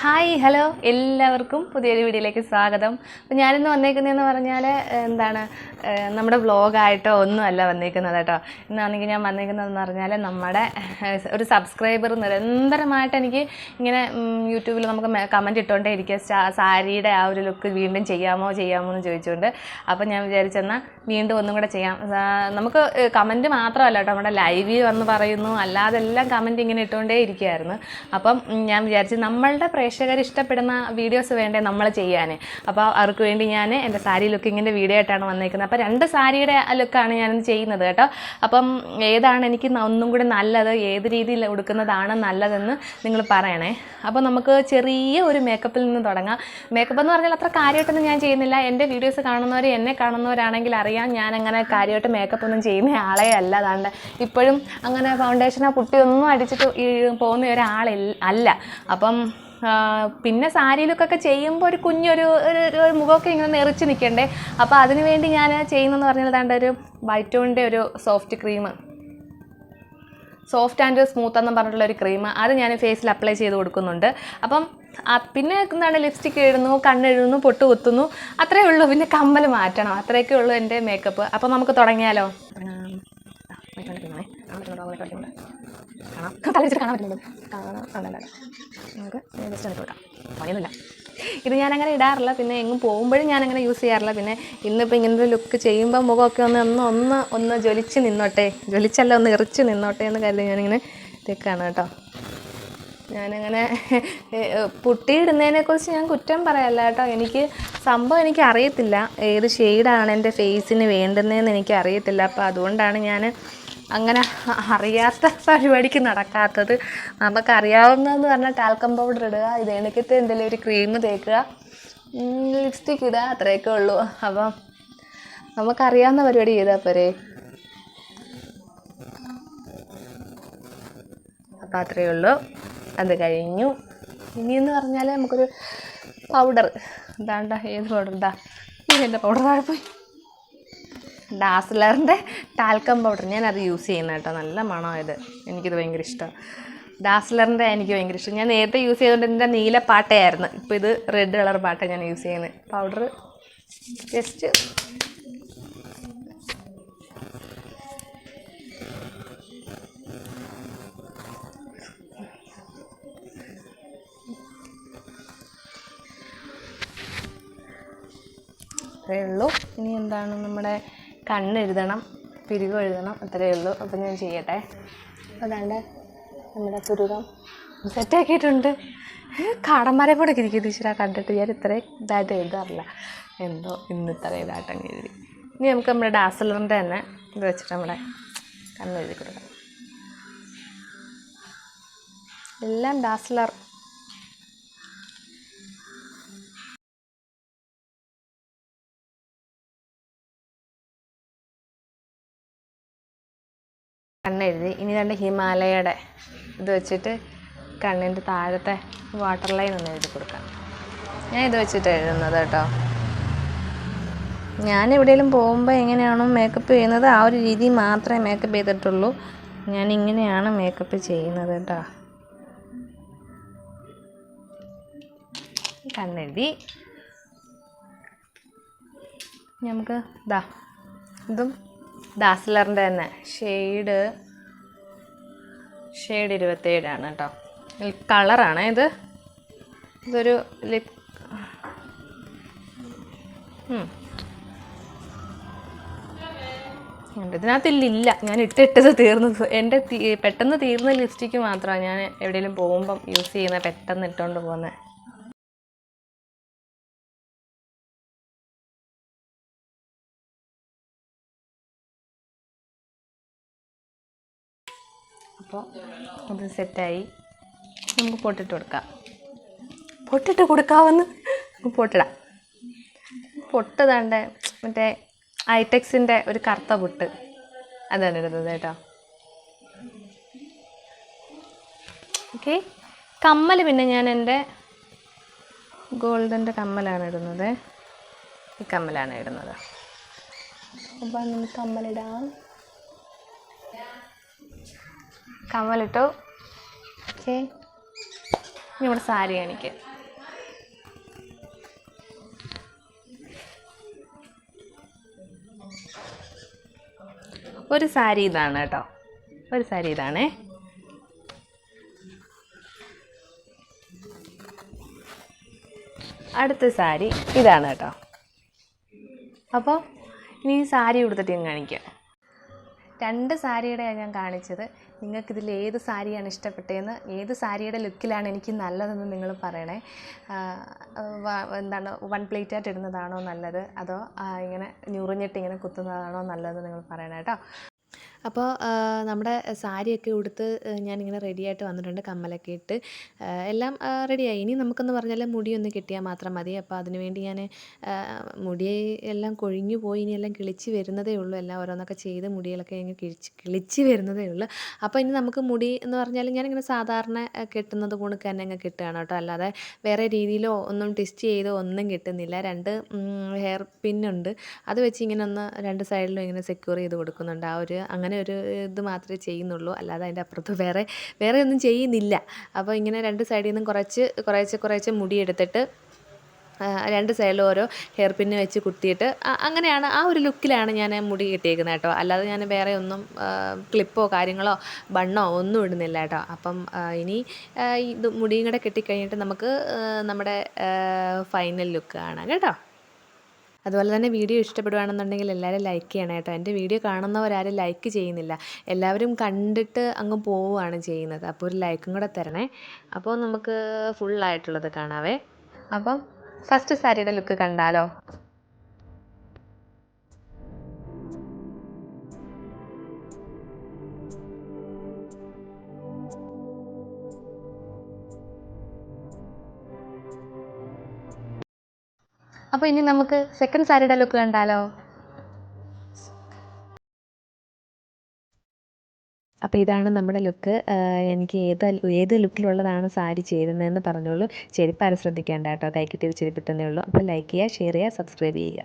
Hi hello. എല്ലാവർക്കും പുതിയൊരു വീഡിയോയിലേക്ക് സ്വാഗതം. അപ്പോൾ ഞാനിന്ന് വന്നേക്കുന്നതെന്ന് പറഞ്ഞാൽ എന്താണ് നമ്മുടെ വ്ളോഗായിട്ടോ ഒന്നുമല്ല വന്നേക്കുന്നത് കേട്ടോ. ഇന്നാണെങ്കിൽ ഞാൻ വന്നേക്കുന്നതെന്ന് പറഞ്ഞാൽ നമ്മുടെ ഒരു സബ്സ്ക്രൈബർ നിരന്തരമായിട്ട് എനിക്ക് ഇങ്ങനെ യൂട്യൂബിൽ നമുക്ക് കമന്റ് ഇട്ടുകൊണ്ടേ ഇരിക്കുക സാരിയുടെ ആ ഒരു ലുക്ക് വീണ്ടും ചെയ്യാമോ ചെയ്യാമോ എന്ന് ചോദിച്ചുകൊണ്ട് അപ്പോൾ ഞാൻ വിചാരിച്ചെന്നാൽ വീണ്ടും ഒന്നും കൂടെ ചെയ്യാം. നമുക്ക് കമന്റ് മാത്രമല്ല കേട്ടോ. നമ്മുടെ ലൈവിൽ വന്ന് പറയുന്നു. അല്ലാതെല്ലാം കമന്റ് ഇങ്ങനെ ഇട്ടുകൊണ്ടേ ഇരിക്കുകയായിരുന്നു അപ്പം ഞാൻ വിചാരിച്ചു നമ്മളുടെ പ്രേക്ഷകർ ഇഷ്ടപ്പെടുന്ന വീഡിയോസ് വേണ്ടേ നമ്മൾ ചെയ്യാൻ അപ്പോൾ അവർക്ക് വേണ്ടി ഞാൻ എന്റെ സാരി ലുക്കിങ്ങിന്റെ വീഡിയോ ആയിട്ടാണ് വന്നേക്കുന്നത്. അപ്പോൾ രണ്ട് സാരിയുടെ ലുക്കാണ് ഞാനിന്ന് ചെയ്യുന്നത് കേട്ടോ. അപ്പം ഏതാണ് എനിക്ക് ഒന്നും കൂടി നല്ലത് ഏത് രീതിയിൽ ഉടുക്കുന്നതാണ് നല്ലതെന്ന് നിങ്ങൾ പറയണേ. അപ്പോൾ നമുക്ക് ചെറിയ ഒരു മേക്കപ്പിൽ നിന്ന് തുടങ്ങാം. മേക്കപ്പ് എന്ന് പറഞ്ഞാൽ അത്ര കാര്യമായിട്ടൊന്നും ഞാൻ ചെയ്യുന്നില്ല. എന്റെ വീഡിയോസ് കാണുന്നവർ എന്നെ കാണുന്നവരാണെങ്കിൽ അറിയാം ഞാൻ അങ്ങനെ കാര്യമായിട്ട് മേക്കപ്പ് ഒന്നും ചെയ്യുന്ന ആളെ അല്ല. അതാണ്ട് ഇപ്പോഴും അങ്ങനെ ഫൗണ്ടേഷനോ പുട്ടിയൊന്നും അടിച്ചിട്ട് പോകുന്ന ഒരാളില്ല അല്ല. അപ്പം പിന്നെ സാരി ലുക്കൊക്കെ ചെയ്യുമ്പോൾ ഒരു കുഞ്ഞൊരു ഒരു മുഖമൊക്കെ ഇങ്ങനെ നിറച്ച് നിൽക്കണ്ടേ അപ്പോൾ അതിന് വേണ്ടി ഞാൻ ചെയ്യുന്നതെന്ന് പറഞ്ഞാൽ ഒരു വൈറ്റോണിന്റെ ഒരു soft cream soft and smooth എന്ന് പറഞ്ഞിട്ടുള്ള ഒരു ക്രീം അത് ഞാൻ ഫേസിൽ അപ്ലൈ ചെയ്ത് കൊടുക്കുന്നുണ്ട്. അപ്പം പിന്നെ എന്താണ് ലിപ്സ്റ്റിക് എഴുതുന്നു കണ്ണെഴുതുന്നു പൊട്ട് കുത്തുന്നു അത്രേ ഉള്ളൂ. പിന്നെ കമ്മൽ മാറ്റണം. അത്രയൊക്കെ ഉള്ളൂ എന്റെ മേക്കപ്പ് അപ്പം നമുക്ക് തുടങ്ങിയാലോ? കാണാം. തലവെച്ചിട്ട് കാണാൻ പറ്റുന്നുണ്ട്. കാണാം. കണ്ടല്ല നമുക്ക് ജസ്റ്റ് ഒന്ന് കൊടുക്കാം. പണിയൊന്നുമില്ല. ഇത് ഞാനങ്ങനെ അങ്ങനെ ഇടാറില്ല. പിന്നെ എങ്ങും പോകുമ്പോഴും ഞാനങ്ങനെ അങ്ങനെ യൂസ് ചെയ്യാറില്ല. പിന്നെ ഇന്നിപ്പോൾ ഇങ്ങനത്തെ ലുക്ക് ചെയ്യുമ്പോൾ മുഖമൊക്കെ ഒന്ന് ഒന്ന് ഒന്ന് ഒന്ന് ജ്വലിച്ച് നിന്നോട്ടെ. ജ്വലിച്ചല്ല ഒന്ന് എറിച്ച് നിന്നോട്ടെ എന്ന് കരുതി ഞാനിങ്ങനെ തെക്കാണ് കേട്ടോ. ഞാനങ്ങനെ പുട്ടിയിടുന്നതിനെക്കുറിച്ച് ഞാൻ കുറ്റം പറയല്ല കേട്ടോ. എനിക്ക് സംഭവം എനിക്ക് അറിയത്തില്ല. ഏത് ഷെയ്ഡാണ് എന്റെ ഫേസിന് വേണ്ടുന്നതെന്ന് എനിക്ക് അറിയത്തില്ല. അപ്പോൾ അതുകൊണ്ടാണ് ഞാൻ അങ്ങനെ അറിയാത്ത പരിപാടിക്ക് നടക്കാത്തത്. നമുക്കറിയാവുന്നതെന്ന് പറഞ്ഞാൽ ടാൽക്കം പൗഡർ ഇടുക ഇത് എണക്കത്തെ എന്തെങ്കിലും ഒരു ക്രീം തേക്കുക ലിപ്സ്റ്റിക് ഇടുക അത്രയൊക്കെ ഉള്ളൂ. അപ്പം നമുക്കറിയാവുന്ന പരിപാടി ചെയ്താൽ പോരെ? അപ്പം അത്രയേ ഉള്ളൂ. അത് കഴിഞ്ഞു. ഇനിയെന്ന് പറഞ്ഞാൽ നമുക്കൊരു പൗഡർ ഇതാണ്ട ഏത് പൗഡർ ഇതാ എന്റെ പൗഡർ താഴെ പോയി? ഡാസ്ലറിന്റെ ടാൽക്കം പൗഡർ ഞാനത് യൂസ് ചെയ്യുന്ന കേട്ടോ. നല്ല മണമായത്. എനിക്കിത് ഭയങ്കര ഇഷ്ടമാണ് ഡാസ്ലറിന്റെ എനിക്ക് ഭയങ്കര ഇഷ്ടം. ഞാൻ നേരത്തെ യൂസ് ചെയ്തുകൊണ്ട് എന്റെ നീല പാട്ടയായിരുന്നു. ഇപ്പോൾ ഇത് റെഡ് കളർ പാട്ട ഞാൻ യൂസ് ചെയ്യുന്നത്. പൗഡർ ജസ്റ്റ് അത്രയേ ഉള്ളൂ. ഇനി എന്താണ് നമ്മുടെ കണ്ണെഴുതണം പിരിവ് എഴുതണം അത്രയേ ഉള്ളൂ. അപ്പം ഞാൻ ചെയ്യട്ടെ. അതാണ്ട് നമ്മുടെ പുരുകം സെറ്റാക്കിയിട്ടുണ്ട് കാടന്മാരെ കൂടെ ഇരിക്കും ടീച്ചറാ കണ്ടിട്ട് ഞാൻ ഇത്രയും ഇതായിട്ട് എഴുതാറില്ല. എന്തോ ഇന്ന് ഇത്ര ഇതായിട്ട് അങ്ങ് എഴുതി. ഇനി നമുക്ക് നമ്മുടെ ഡാസലറിന്റെ തന്നെ ഇത് വെച്ചിട്ട് നമ്മുടെ കണ്ണെഴുതി കൊടുക്കാം. എല്ലാം ഡാസ്ലർ കണ്ണെഴുതി ഇനി രണ്ട് ഹിമാലയയുടെ ഇത് വെച്ചിട്ട് കണ്ണിന്റെ താഴത്തെ വാട്ടർ ലൈൻ ഒന്ന് എഴുതി കൊടുക്കാം. ഞാൻ ഇത് വെച്ചിട്ട് എഴുതുന്നത് കേട്ടോ. ഞാൻ എവിടെയെങ്കിലും പോകുമ്പോൾ എങ്ങനെയാണോ മേക്കപ്പ് ചെയ്യുന്നത് ആ ഒരു രീതി മാത്രമേ മേക്കപ്പ് ചെയ്തിട്ടുള്ളൂ. ഞാൻ ഇങ്ങനെയാണ് മേക്കപ്പ് ചെയ്യുന്നത് കേട്ടോ. കണ്ണെഴുതി. നമുക്ക് ദാ ഇതും ദാസിലറിന്റെ തന്നെ. ഷെയ്ഡ് ഷെയ്ഡ് ഇരുപത്തേഴാണ് കേട്ടോ. കളറാണ് ഇത്. ഇതൊരു ലിപ് ഇതിനകത്തില്ല ഞാൻ ഇട്ടിട്ടത് തീർന്നു. എന്റെ പെട്ടെന്ന് തീർന്ന ലിപ്സ്റ്റിക്ക് മാത്രമാണ് ഞാൻ എവിടെയെങ്കിലും പോകുമ്പം യൂസ് ചെയ്യുന്ന പെട്ടെന്ന് ഇട്ടുകൊണ്ട് പോകുന്നത്. അപ്പോൾ അത് സെറ്റായി. നമുക്ക് പൊട്ടിട്ട് കൊടുക്കാം. പൊട്ടിട്ട് കൊടുക്കാമെന്ന്? പൊട്ടിടാം. പൊട്ടതാണ്ട് മറ്റേ ഐടെക്സിന്റെ ഒരു കറുത്ത പൊട്ട്. അതാണ് ഇടുന്നത് കേട്ടോ. ഓക്കെ. കമ്മൽ പിന്നെ ഞാൻ എന്റെ ഗോൾഡന്റെ കമ്മലാണ് ഇടുന്നത്. ഈ കമ്മലാണ് ഇടുന്നത്. അപ്പോൾ നമുക്ക് കമ്മലിടാം. കമ്മലിട്ടു. ഓക്കെ. ഇവിടെ സാരി എനിക്ക് ഒരു സാരി ഇതാണ് കേട്ടോ. ഒരു സാരി ഇതാണേ. അടുത്ത സാരി ഇതാണ് കേട്ടോ. അപ്പോൾ ഇനി സാരി കൊടുത്തിട്ട് ഞാൻ കാണിക്കാം. രണ്ട് സാരിയുടെയാണ് ഞാൻ കാണിച്ചത്. നിങ്ങൾക്കിതിൽ ഏത് സാരിയാണ് ഇഷ്ടപ്പെട്ടതെന്ന് ഏത് സാരിയുടെ ലുക്കിലാണ് എനിക്ക് നല്ലതെന്ന് നിങ്ങൾ പറയണേ. എന്താണ് വൺ പ്ലേറ്റ് ആയിട്ട് ഇടുന്നതാണോ നല്ലത്? അതോ ഇങ്ങനെ ഞുറിഞ്ഞിട്ട് ഇങ്ങനെ കുത്തുന്നതാണോ നല്ലതെന്ന് നിങ്ങൾ പറയണേ കേട്ടോ. അപ്പോൾ നമ്മുടെ സാരിയൊക്കെ ഉടുത്ത് ഞാനിങ്ങനെ റെഡിയായിട്ട് വന്നിട്ടുണ്ട് കമ്മലൊക്കെ ഇട്ട്. എല്ലാം റെഡിയായി. ഇനി നമുക്കെന്ന് പറഞ്ഞാൽ മുടിയൊന്ന് കെട്ടിയാൽ മാത്രം മതി. അപ്പോൾ അതിനുവേണ്ടി ഞാൻ മുടി എല്ലാം കൊഴിഞ്ഞു പോയി ഇനി എല്ലാം കിളിച്ച് വരുന്നതേ ഉള്ളൂ. എല്ലാം ഓരോന്നൊക്കെ ചെയ്ത് മുടികളൊക്കെ ഇങ്ങനെ കിഴിച്ച് കിളിച്ച് വരുന്നതേ ഉള്ളൂ. അപ്പോൾ ഇനി നമുക്ക് മുടി എന്ന് പറഞ്ഞാൽ ഞാനിങ്ങനെ സാധാരണ കെട്ടുന്നത് കണക്ക് തന്നെ അങ്ങ് കിട്ടുകയാണ് കേട്ടോ. അല്ലാതെ വേറെ രീതിയിലോ ഒന്നും ടെസ്റ്റ് ചെയ്തോ ഒന്നും കിട്ടുന്നില്ല. രണ്ട് ഹെയർ പിന്നുണ്ട്. അത് വെച്ച് ഇങ്ങനെ ഒന്ന് രണ്ട് സൈഡിലും ഇങ്ങനെ സെക്യൂർ ചെയ്ത് കൊടുക്കുന്നുണ്ട്. ആ ഒരു അങ്ങനെ ഒരു ഇത് മാത്രമേ ചെയ്യുന്നുള്ളൂ. അല്ലാതെ അതിന്റെ അപ്പുറത്ത് വേറെ വേറെ ഒന്നും ചെയ്യുന്നില്ല. അപ്പോൾ ഇങ്ങനെ രണ്ട് സൈഡിൽ നിന്നും കുറച്ച് കുറേശ്ശെ കുറേശ്ശെ മുടിയെടുത്തിട്ട് രണ്ട് സൈഡിലും ഓരോ ഹെയർ പിന്ന് വെച്ച് കുത്തിയിട്ട് അങ്ങനെയാണ് ആ ഒരു ലുക്കിലാണ് ഞാൻ മുടി കിട്ടിയേക്കുന്നത് കേട്ടോ. അല്ലാതെ ഞാൻ വേറെ ഒന്നും ക്ലിപ്പോ കാര്യങ്ങളോ ബണ്ണോ ഒന്നും ഇടുന്നില്ല കേട്ടോ. അപ്പം ഇനി ഇത് മുടിയും കൂടെ കെട്ടിക്കഴിഞ്ഞിട്ട് നമുക്ക് നമ്മുടെ ഫൈനൽ ലുക്ക് കാണാം കേട്ടോ. അതുപോലെ തന്നെ വീഡിയോ ഇഷ്ടപ്പെടുകയാണെന്നുണ്ടെങ്കിൽ എല്ലാവരും ലൈക്ക് ചെയ്യണം കേട്ടോ. എന്റെ വീഡിയോ കാണുന്നവരാരും ലൈക്ക് ചെയ്യുന്നില്ല. എല്ലാവരും കണ്ടിട്ട് അങ്ങ് പോവുകയാണ് ചെയ്യുന്നത്. അപ്പോൾ ഒരു ലൈക്കും കൂടെ തരണേ. അപ്പോൾ നമുക്ക് ഫുള്ളായിട്ടുള്ളത് കാണാവേ. അപ്പം ഫസ്റ്റ് സാരിയുടെ ലുക്ക് കണ്ടാലോ? അപ്പോൾ ഇനി നമുക്ക് സെക്കൻഡ് സാരിയുടെ ലുക്ക് കണ്ടാലോ? അപ്പോൾ ഇതാണ് നമ്മുടെ ലുക്ക് എനിക്ക് ഏത് ഏത് ലുക്കിലുള്ളതാണ് സാരി ചേരുന്നതെന്ന് പറഞ്ഞോളൂ. ചെരുപ്പ് ആരും ശ്രദ്ധിക്കേണ്ട കേട്ടോ. കൈ കിട്ടിയത് ചെരുപ്പിട്ടെന്നേ ഉള്ളൂ. അപ്പോൾ ലൈക്ക് ചെയ്യുക ഷെയർ ചെയ്യുക സബ്സ്ക്രൈബ് ചെയ്യുക.